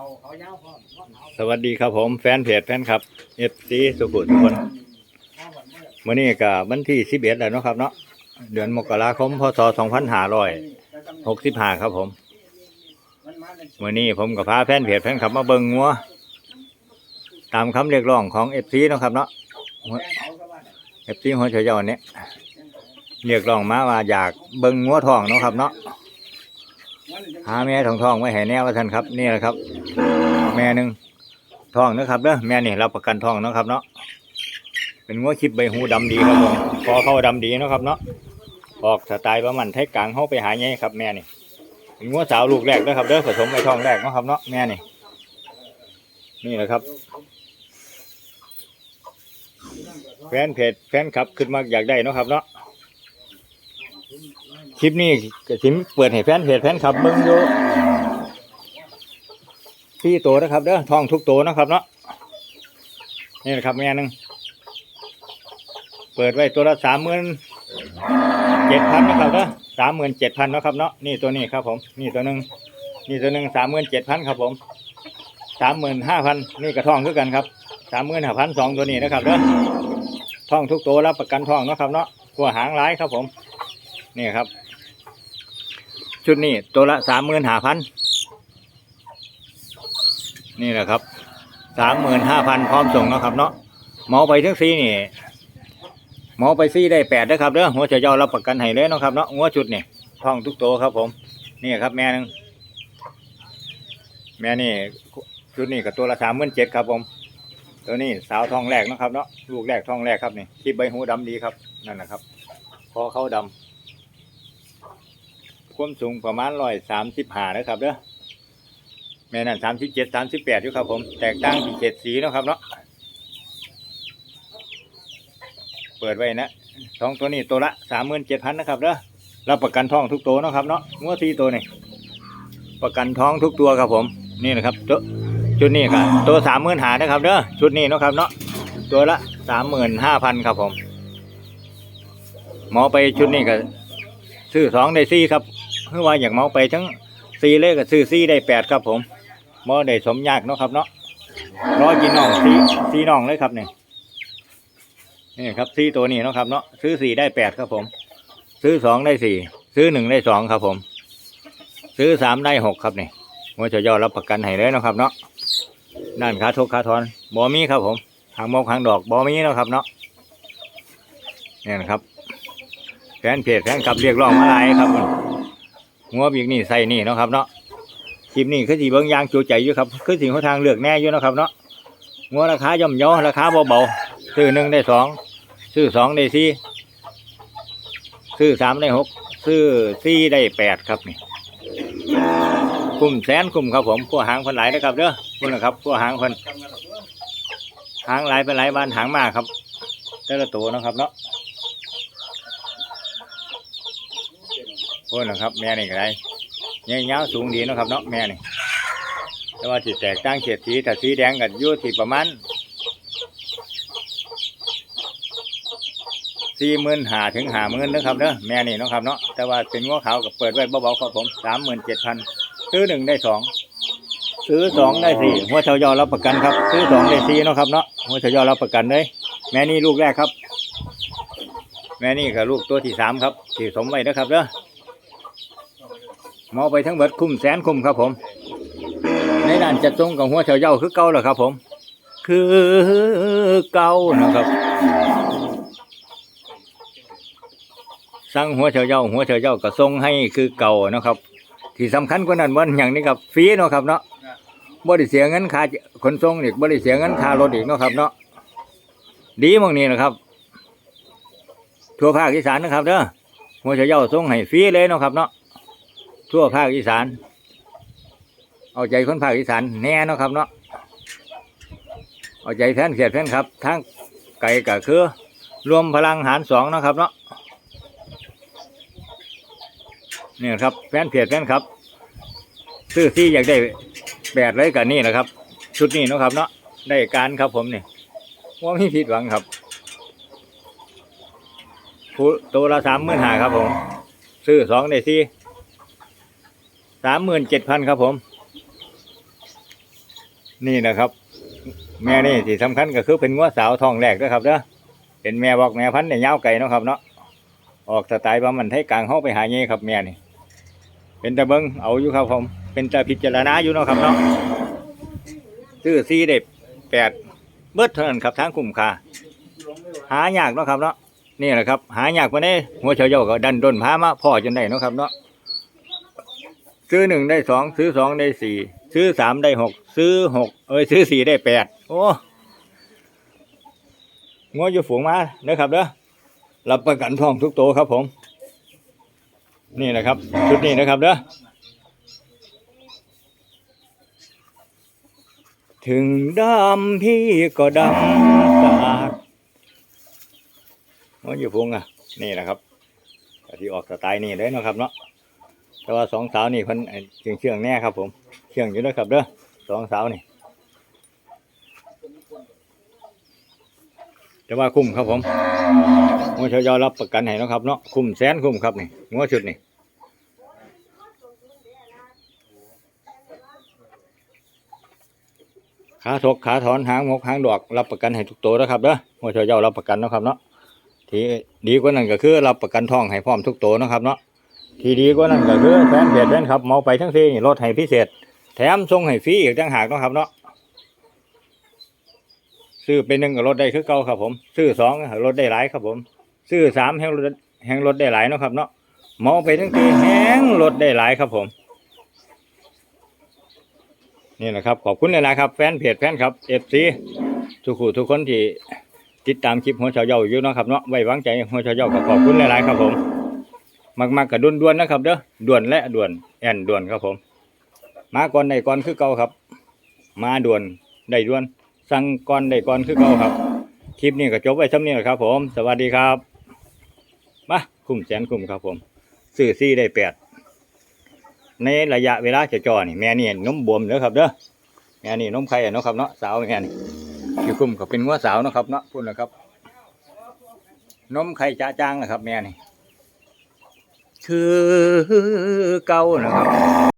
เขาเขายาวพร้อมเขาเอาสวัสดีครับผมแฟนเพจแฟนครับเอฟซีสุขุมทุกคนเอาวันเมื่อมื่อนี้ก็วันที่สิบเอ็ดแล้วเนาะครับเนาะเดือนมกราคมพศสองพันห้าร้อยหกสิบห้าครับผมมันมาในมื่อนี้ผมกับพาแฟนเพจแฟนคลับมาเบิ่งงัวตามคำเรียกร้องของเอฟซีเนาะครับเนาะแกเขาก็ว่าเอฟซีหัวเฉยเจ้าเนี่ยเรียกร้องมาว่าอยากเบิ่งงัวทองเนาะครับเนาะ หาแม่ทองทองไว้ให้แน่ว่าท่านครับนี่แหละครับ แม่หนึ่งทองนะครับเด้อแม่นี่รับประกันทองนะครับเนาะเป็นงัวคลิปใบหูดำดีครับผมคอเข้าดำดีนะครับเนาะออกสไตล์ประมันไทยกลางเข้าไปหาไงครับ แม่นี่เป็นงัวสาวลูกแรกนะครับเด้อผสมในท้องแรกนะครับเนาะแม่นี่นี่แหละครับแฟนเพจแฟนคลับขึ้นมาอยากได้เนาะครับเนาะ คลิปนี้กสิมเปิดให้แฟนเพจแฟนคลับเบิ่งอยู่ที่โตนะครับเด้อทองทุกโตนะครับเนาะนี่นะครับแม่หนึงเปิดไว้ตัวละสามหมื่นเจ็ดพันนะครับเด้อสามหมื่นเจ็ดพันนะครับเนาะนี่ตัวนี้ครับผม นี่ตัวหนึ่งนี่ตัวหนึ่งสามหมื่นเจ็ดพันครับผมสามหมื่นห้าพันนี่กระทองคือกันครับสามหมื่นห้าพันสองตัวนี้นะครับเด้อท่องทุกตัวรับประกันท่องนะครับเนาะกัวหางร้ายครับผม นี่ครับ ชุดนี้ตัวละสามหมื่นห้าพันนี่แหละครับสามหมื่นห้าพันพร้อมส่งนะครับ เนาะหมอไปทั้งซีนี่หมอไปซีได้แปดนะครับเด้อหัวเฉยเจ้ารับประกันให้เลยนะครับเนาะหัวชุดนี่ท่องทุกตัวครับผม นี่ครับแม่นึงแม่นี่ชุดนี้กับตัวละสามหมื่นเจ็ดครับผม ตัวนี้สาวทองแรกนะครับเนาะลูกแรกทองแรกครับนี่ที่ใบหูดำดีครับนั่นแหละครับคอเขาดำ ความสูงประมาณร้อยสามสิบห้านะครับเด้อแม่นั่นสามสิบเจ็ดสามสิบแปดอยู่ครับผมแตกต่างที่เจ็ดสีนะครับเนาะเปิดไว้นะท้องตัวนี้ตัวละสามหมื่นเจ็ดพันนะครับเด้อรับประกันท้องทุกตัวนะครับเนาะงัวสี่ตัวนี่ประกันท้องทุกตัวครับผมนี่นะครับตัวชุดนี้ครับตัวสามหมื่นหานะครับเด้อชุดนี้นะครับเนาะตัวละสามหมื่นห้าพันครับผมหมอไปชุดนี้ก็ซื้อสองได้สี่ครับ เพื่อว่าอย่างมอไปทั้งสี่เลยก็ซื้อสี่ได้แปดครับผมมอได้สมยากเนาะครับเนาะรอกินน่องสี่สี่น่องเลยครับเนี่ยนี่ครับสี่ตัวนี้เนาะครับเนาะซื้อสี่ได้แปดครับผม ซื้อสองได้สี่ซื้อหนึ่งได้สองครับผม ซื้อสามได้หกครับเนี่ว่าจะยอดรับประกันให้เลยเนาะครับเนาะด้านขาทุกขาทอนบอมีครับผมหางมกหางดอกบอมีเนาะครับเนาะนี่นะครับแฟนเพจแฟนคลับเรียกร้องมาหลายครับ มันงัวบีกนี่ใส่นี่เนาะครับเนาะคลิปนี้คือสีเบิ้งยางจูใจอยู่ครับคือสิ่งเขาทางเลือกแน่อยู่นะครับเนาะงัวราคาย่อมเยาราคาเบาๆซื้อหนึ่งได้สองซื้อสองได้สี่ซื้อสามได้หกซื้อสี่ได้แปดครับนี่คุ้มแสนคุ้มครับผมขั้วหางคนหลายนะครับเด้อคุณนะครับขั้วหางคนหางหลายเป็นหลายบ้านหางมากครับแต่ละตัวนะครับเนาะ คุณนะครับ แม่นี่ก็ได้เงี้ยาวๆสูงดีนะครับเนาะแม่นี่แต่ว่าที่แตกต่างเฉดสีถ้าสีแดงกับยู่ที่ประมาณสี่หมื่นหาถึงหาหมื่นนะครับเด้อแม่นี่นะครับเนาะแต่ว่าเป็นง้อขาวกับเปิดไว้เบาๆครับผมสามหมื่นเจ็ดพันซื้อหนึ่งได้สองซื้อสองได้สี่หัวเฉายอรับประกันครับ ซื้อสองได้สี่นะครับเนาะหัวเฉายอรับประกันเลยแม่นี่ลูกแรกครับ แม่นี่กับลูกตัวที่สามครับที่สมไว้นะครับเด้อ หมอไปทั้งเบิดคุ้มแสนคุ้มครับผม ในด้านจัดทรงกับหัวเฉายอคือเก่าแหละครับผม คือเก่านะครับ สั่งหัวเฉาเย้าหัวเฉาเย้าก็ส่งให้คือเก่านะครับ ที่สำคัญกว่านั้นวันอย่างนี้ครับฟรีเนาะครับเนาะบ่ได้เสียเงินค่าขนส่งอีกบ่ได้เสียเงินค่ารถอีกเนาะครับเนาะดีมองนี้นะครับ ทั่วภาคอีสานนะครับเด้อหัวเฉาเย้าส่งให้ฟรีเลยเนาะครับเนาะ ทั่วภาคอีสาน เอาใจคนภาคอีสานแน่เนาะครับเนาะเอาใจแฟนเขียดแฟนครับทั้งไก่กับคือ รวมพลังหารสองนะครับเนาะนี่ครับแฟนเพจแฟนครับ ซื้อที่อยากได้แปดเลยกันนี่นะครับ ชุดนี้นะครับเนาะได้การครับผมนี่ว่าไม่ผิดหวังครับตัวละสามหมื่นหาครับผม ซื้อสองได้ที่ สามหมื่นเจ็ดพันครับผม นี่นะครับ แม่นี่ที่สำคัญก็คือเป็นงัวสาวทองแรกด้วยครับเด้อเป็นแม่บอกแม่พันธุ์เนี่ยยาวไก่นาะครับเนาะออกสไตล์ว่ามันให้กลางเฮาไปหาเงี้ครับแม่นี่ เป็นตะเบิงเอาอยู่ครับผม เป็นตะพิจารณาอยู่เนาะครับเนาะซื้อซีได้แปดเบิดเท่านั้นครับทางคุ้มค่าหายากเนาะครับเนาะนี่แหละครับ หายากมาได้หัวเฉาเย่าก็ดันด้นพามาพ่อจนได้เนาะครับเนาะ ซื้อหนึ่งได้สองซื้อสองได้สี่ซื้อสามได้หกซื้อหกเอ้ยซื้อสี่ได้แปดโอ้งัวอยู่ฝูงมาเด้อครับเด้อรับประกันทองทุกตัวครับผม นี่นะครับ ชุดนี้นะครับเด้อถึงดำพี่ก็ดำตากงัวอยู่ฝูงอะ นี่นะครับก็ที่ออกสไตล์นี่เลยเนาะครับเนาะ แต่ว่าสองสาวนี่เพิ่นเชื่องเชื่องแน่ครับ ผมเชื่องอยู่เด้อครับเด้อสองสาวนี่แต่ว่าคุ้มครับผมงัวชยอรับประกันให้นะครับเนาะคุ้มแสนคุ้มครับนี่งัวชุดนี่ขาถกขาถอนหางมกหางดอกรับประกันให้ทุกตัวนะครับเด้องัวชยอรับประกันนะครับเนาะที่ดีกว่านั้นก็คือรับประกันทองให้พร้อมทุกตัวนะครับเนาะ ที่ดีกว่านั้นก็คือแฟนเพจแฟนครับเมาไปทั้งทีนี่ลดให้พิเศษ แถมส่งให้ฟรีอีกต่างหากนะครับเนาะซื้อเป็นหนึ่งก็ลดได้คือเก่าครับผม ซื้อสองก็ลดได้หลายครับผม ซื้อสามแห้งลดแห้งลดได้หลายเนาะครับเนาะเมาไปทั้งทีแห้งลดได้หลายครับผม นี่แหละครับ ขอบคุณเลยนะครับ แฟนเพจแฟนครับเอฟซีทุกคู่ทุกคนที่ติดตามคลิปหัวเฉาเย่าอยู่นะครับเนาะไว้วางใจหัวเฉาเย่าก็ขอบคุณหลายๆครับผม มากๆกับด่วนๆนะครับ เด้อด่วนและด่วนแอนด่วนครับผม มาก่อนได้ก่อนคือเก่าครับ มาด่วนได้ด่วน สั่งก่อนได้ก่อนคือเก่าครับ คลิปนี้ก็จบไว้ซ้ำนี้แหละครับ ผม สวัสดีครับมาคุ้มแสนคุ้มครับผมซื้อซี่ได้แปดในระยะเวลาจะจอนี่แม่นี่น้มบวมเด้อครับเด้อแม่นี่น้มไข่เนาะครับเนาะสาวแม่นี่ที่คุ้มก็เป็นงัวสาวเนาะครับเนาะพูดนะครับน้มไข่จ้าจ้างนะครับแม่นี่ คือเก่านะครับ